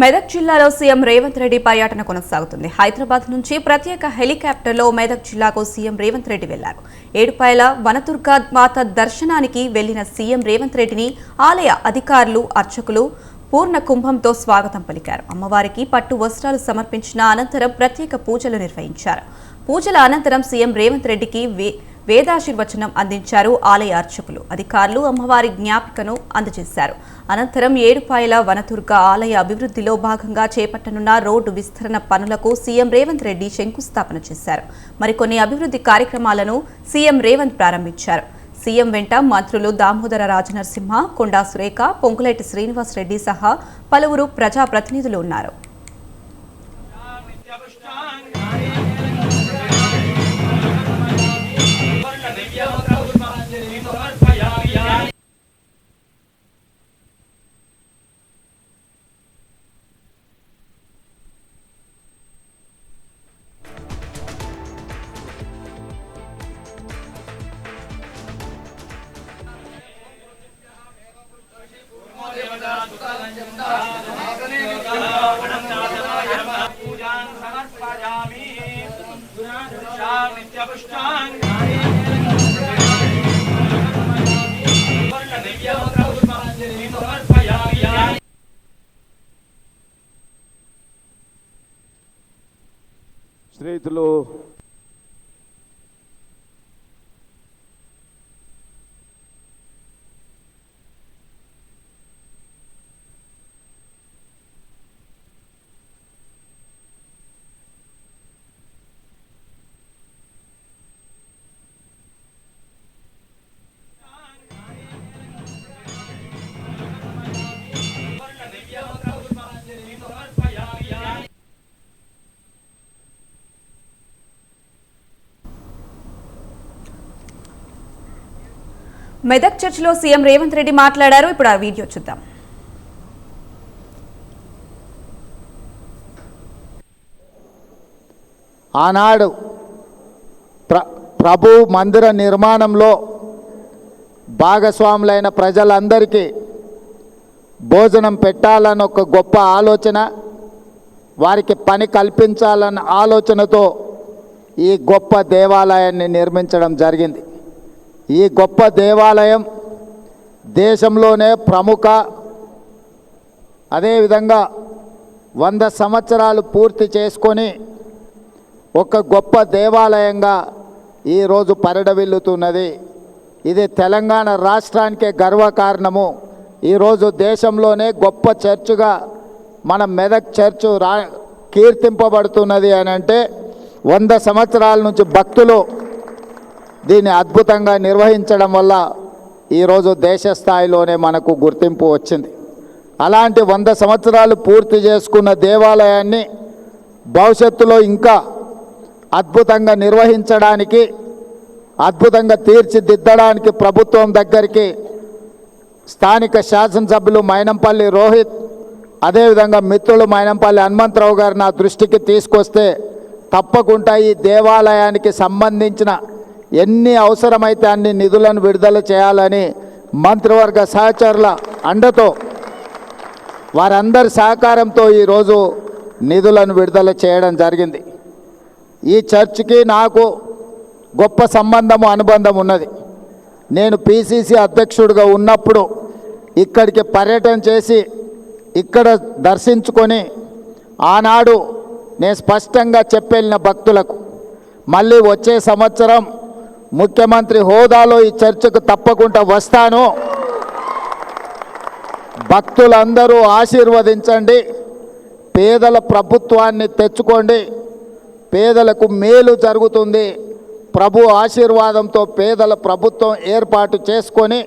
మెదక్ జిల్లాలో సీఎం రేవంత్ రెడ్డి పర్యటన కొనసాగుతుంది. హైదరాబాద్ నుంచి ప్రత్యేక హెలికాప్టర్లో మెదక్ జిల్లాకు సీఎం రేవంత్ రెడ్డి వెళ్ళారు ఏడుపాయల వనదుర్గా మాత దర్శనానికి వెళ్ళిన సీఎం రేవంత్ రెడ్డిని ఆలయ అధికారులు అర్చకులు పూర్ణ కుంభంతో స్వాగతం పలికారు. అమ్మవారికి పట్టు వస్త్రాలు సమర్పించిన అనంతరం ప్రత్యేక పూజలు నిర్వహించారు. పూజల అనంతరం సీఎం రేవంత్ రెడ్డికి వేదాశీర్వచనం అందించారు ఆలయ అర్చకులు. అధికారులు అమ్మవారి జ్ఞాపికను అందజేశారు. అనంతరం ఏడుపాయల వనదుర్గ ఆలయ అభివృద్ధిలో భాగంగా చేపట్టనున్న రోడ్డు విస్తరణ పనులకు సీఎం రేవంత్ రెడ్డి శంకుస్థాపన చేశారు. మరికొన్ని అభివృద్ధి కార్యక్రమాలను సీఎం రేవంత్ ప్రారంభించారు. సీఎం వెంట మంత్రులు దామోదర రాజనరసింహ కొండా సురేఖ పొంగులేటి శ్రీనివాస్ రెడ్డి సహా పలువురు ప్రజాప్రతినిధులు ఉన్నారు. पूजां समर्पयामि नित्यपुष्टाङ् समर्पयामि స్నేహితులు మెదక్ చర్చిలో సీఎం రేవంత్ రెడ్డి మాట్లాడారు. ఇప్పుడు ఆ వీడియో చూద్దాం. ఆనాడు ప్ర ప్రభు మందిర నిర్మాణంలో భాగస్వాములైన ప్రజలందరికీ భోజనం పెట్టాలని ఒక గొప్ప ఆలోచన వారికి పని కల్పించాలన్న ఆలోచనతో ఈ గొప్ప దేవాలయాన్ని నిర్మించడం జరిగింది. ఈ గొప్ప దేవాలయం దేశంలోనే ప్రముఖ. అదేవిధంగా వంద సంవత్సరాలు పూర్తి చేసుకొని ఒక గొప్ప దేవాలయంగా ఈరోజు పరిడవిల్లుతున్నది. ఇది తెలంగాణ రాష్ట్రానికే గర్వకారణము. ఈరోజు దేశంలోనే గొప్ప చర్చుగా మన మెదక్ చర్చు రా కీర్తింపబడుతున్నది అని అంటే వంద సంవత్సరాల నుంచి భక్తులు దీన్ని అద్భుతంగా నిర్వహించడం వల్ల ఈరోజు దేశ స్థాయిలోనే మనకు గుర్తింపు వచ్చింది. అలాంటి వంద సంవత్సరాలు పూర్తి చేసుకున్న దేవాలయాన్ని భవిష్యత్తులో ఇంకా అద్భుతంగా నిర్వహించడానికి అద్భుతంగా తీర్చిదిద్దడానికి ప్రభుత్వం దగ్గరికి స్థానిక శాసనసభ్యులు మైనంపల్లి రోహిత్ అదేవిధంగా మిత్రులు మైనంపల్లి హనుమంతరావు గారు నా దృష్టికి తీసుకొస్తే తప్పకుండా ఈ దేవాలయానికి సంబంధించిన ఎన్ని అవసరమైతే అన్ని నిధులను విడుదల చేయాలని మంత్రివర్గ సహచరుల అండతో వారందరి సహకారంతో ఈరోజు నిధులను విడుదల చేయడం జరిగింది. ఈ చర్చ్కి నాకు గొప్ప సంబంధము అనుబంధం ఉన్నది. నేను పిసిసి అధ్యక్షుడిగా ఉన్నప్పుడు ఇక్కడికి పర్యటన చేసి ఇక్కడ దర్శించుకొని ఆనాడు నేను స్పష్టంగా చెప్పెళ్ళిన భక్తులకు మళ్ళీ వచ్చే సంవత్సరం ముఖ్యమంత్రి హోదాలో ఈ చర్చకు తప్పకుండా వస్తాను. భక్తులందరూ ఆశీర్వదించండి. పేదల ప్రభుత్వాన్ని తెచ్చుకోండి. పేదలకు మేలు జరుగుతుంది. ప్రభు ఆశీర్వాదంతో పేదల ప్రభుత్వం ఏర్పాటు చేసుకొని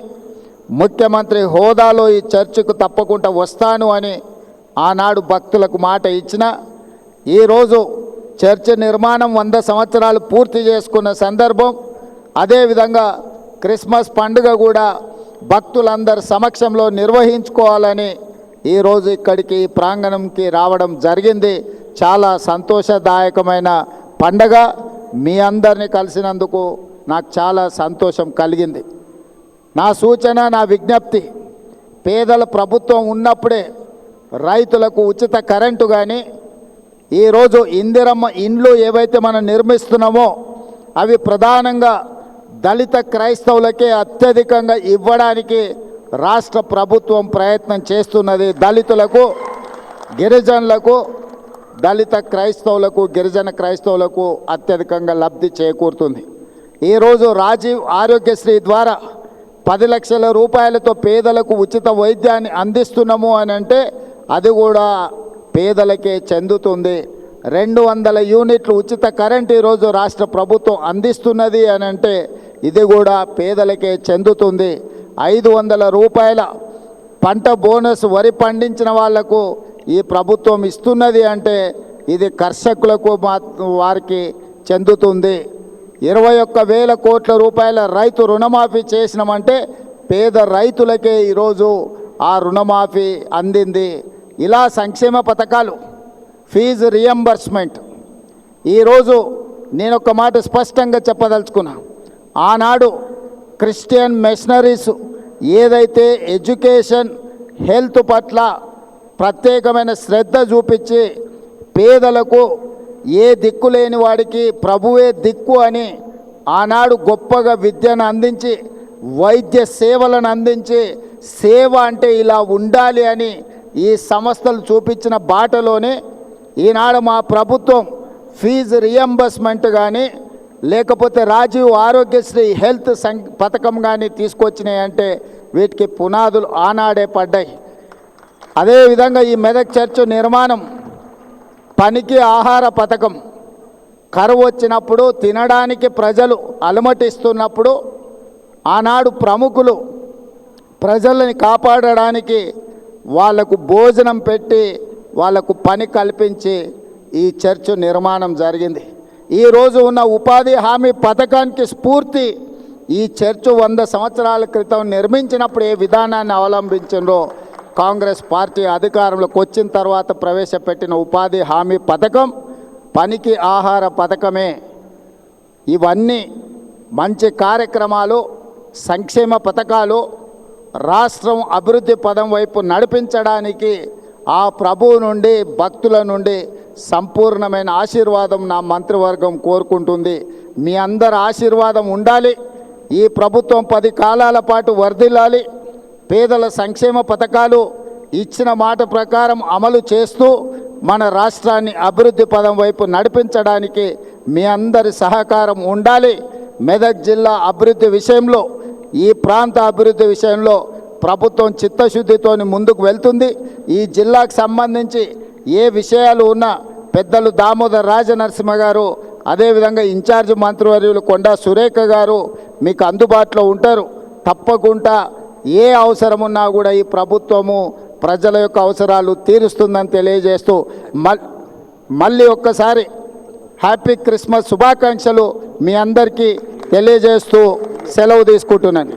ముఖ్యమంత్రి హోదాలో ఈ చర్చకు తప్పకుండా వస్తాను అని ఆనాడు భక్తులకు మాట ఇచ్చిన ఈరోజు చర్చ్ నిర్మాణం వంద సంవత్సరాలు పూర్తి చేసుకున్న సందర్భం అదేవిధంగా క్రిస్మస్ పండుగ కూడా భక్తులందరి సమక్షంలో నిర్వహించుకోవాలని ఈరోజు ఇక్కడికి ప్రాంగణంకి రావడం జరిగింది. చాలా సంతోషదాయకమైన పండగ. మీ అందరిని కలిసినందుకు నాకు చాలా సంతోషం కలిగింది. నా సూచన నా విజ్ఞప్తి పేదల ప్రభుత్వం ఉన్నప్పుడే రైతులకు ఉచిత కరెంటు కానీ ఈరోజు ఇందిరమ్మ ఇండ్లు ఏవైతే మనం నిర్మిస్తున్నామో అవి ప్రధానంగా దళిత క్రైస్తవులకే అత్యధికంగా ఇవ్వడానికి రాష్ట్ర ప్రభుత్వం ప్రయత్నం చేస్తున్నది దళితులకు గిరిజనులకు దళిత క్రైస్తవులకు గిరిజన క్రైస్తవులకు అత్యధికంగా లబ్ధి చేకూరుతుంది. ఈరోజు రాజీవ్ ఆరోగ్యశ్రీ ద్వారా పది లక్షల రూపాయలతో పేదలకు ఉచిత వైద్యాన్ని అందిస్తున్నాము అని అంటే అది కూడా పేదలకే చెందుతుంది. రెండు వందల యూనిట్లు ఉచిత కరెంట్ ఈరోజు రాష్ట్ర ప్రభుత్వం అందిస్తున్నది అని అంటే ఇది కూడా పేదలకే చెందుతుంది. ఐదు వందల రూపాయల పంట బోనస్ వరి పండించిన వాళ్ళకు ఈ ప్రభుత్వం ఇస్తున్నది అంటే ఇది కర్షకులకు మా వారికి చెందుతుంది. ఇరవై ఒక్క వేల కోట్ల రూపాయల రైతు రుణమాఫీ చేసినామంటే పేద రైతులకే ఈరోజు ఆ రుణమాఫీ అందింది. ఇలా సంక్షేమ పథకాలు ఫీజు రియంబర్స్మెంట్. ఈరోజు నేను ఒక మాట స్పష్టంగా చెప్పదలుచుకున్నాను ఆనాడు క్రిస్టియన్ మిషనరీస్ ఏదైతే ఎడ్యుకేషన్ హెల్త్ పట్ల ప్రత్యేకమైన శ్రద్ధ చూపించి పేదలకు ఏ దిక్కు లేని వాడికి ప్రభువే దిక్కు అని ఆనాడు గొప్పగా విద్యను అందించి వైద్య సేవలను అందించి సేవ అంటే ఇలా ఉండాలి అని ఈ సంస్థలు చూపించిన బాటలోనే ఈనాడు మా ప్రభుత్వం ఫీజు రియంబర్స్మెంట్ కానీ లేకపోతే రాజీవ్ ఆరోగ్యశ్రీ హెల్త్ సం పథకం కానీ తీసుకొచ్చినాయి అంటే వీటికి పునాదులు ఆనాడే పడ్డాయి. అదేవిధంగా ఈ మెదక్ చర్చ్ నిర్మాణం పనికి ఆహార పథకం కరువు వచ్చినప్పుడు తినడానికి ప్రజలు అలమటిస్తున్నప్పుడు ఆనాడు ప్రముఖులు ప్రజల్ని కాపాడడానికి వాళ్ళకు భోజనం పెట్టి వాళ్ళకు పని కల్పించి ఈ చర్చ్ నిర్మాణం జరిగింది. ఈరోజు ఉన్న ఉపాధి హామీ పథకానికి స్ఫూర్తి ఈ చర్చ్ వంద సంవత్సరాల క్రితం నిర్మించినప్పుడు ఏ విధానాన్ని అవలంబించిందో కాంగ్రెస్ పార్టీ అధికారంలోకి వచ్చిన తర్వాత ప్రవేశపెట్టిన ఉపాధి హామీ పథకం పనికి ఆహార పథకమే. ఇవన్నీ మంచి కార్యక్రమాలు సంక్షేమ పథకాలు రాష్ట్రం అభివృద్ధి పదం వైపు నడిపించడానికి ఆ ప్రభువు నుండి భక్తుల నుండి సంపూర్ణమైన ఆశీర్వాదం నా మంత్రివర్గం కోరుకుంటుంది. మీ అందరి ఆశీర్వాదం ఉండాలి. ఈ ప్రభుత్వం పది కాలాల పాటు వర్ధిల్లాలి. పేదల సంక్షేమ పథకాలు ఇచ్చిన మాట ప్రకారం అమలు చేస్తూ మన రాష్ట్రాన్ని అభివృద్ధి పదం వైపు నడిపించడానికి మీ అందరి సహకారం ఉండాలి. మెదక్ జిల్లా అభివృద్ధి విషయంలో ఈ ప్రాంత అభివృద్ధి విషయంలో ప్రభుత్వం చిత్తశుద్ధితో ముందుకు వెళ్తుంది. ఈ జిల్లాకు సంబంధించి ఏ విషయాలు ఉన్నా పెద్దలు దామోదర్ రాజనరసింహ గారు అదేవిధంగా ఇన్ఛార్జ్ మంత్రివర్యులు కొండా సురేఖ గారు మీకు అందుబాటులో ఉంటారు. తప్పకుండా ఏ అవసరం ఉన్నా కూడా ఈ ప్రభుత్వము ప్రజల యొక్క అవసరాలు తీరుస్తుందని తెలియజేస్తూ మల్ మళ్ళీ ఒక్కసారి హ్యాపీ క్రిస్మస్ శుభాకాంక్షలు మీ అందరికీ తెలియజేస్తూ సెలవు తీసుకుంటున్నాను.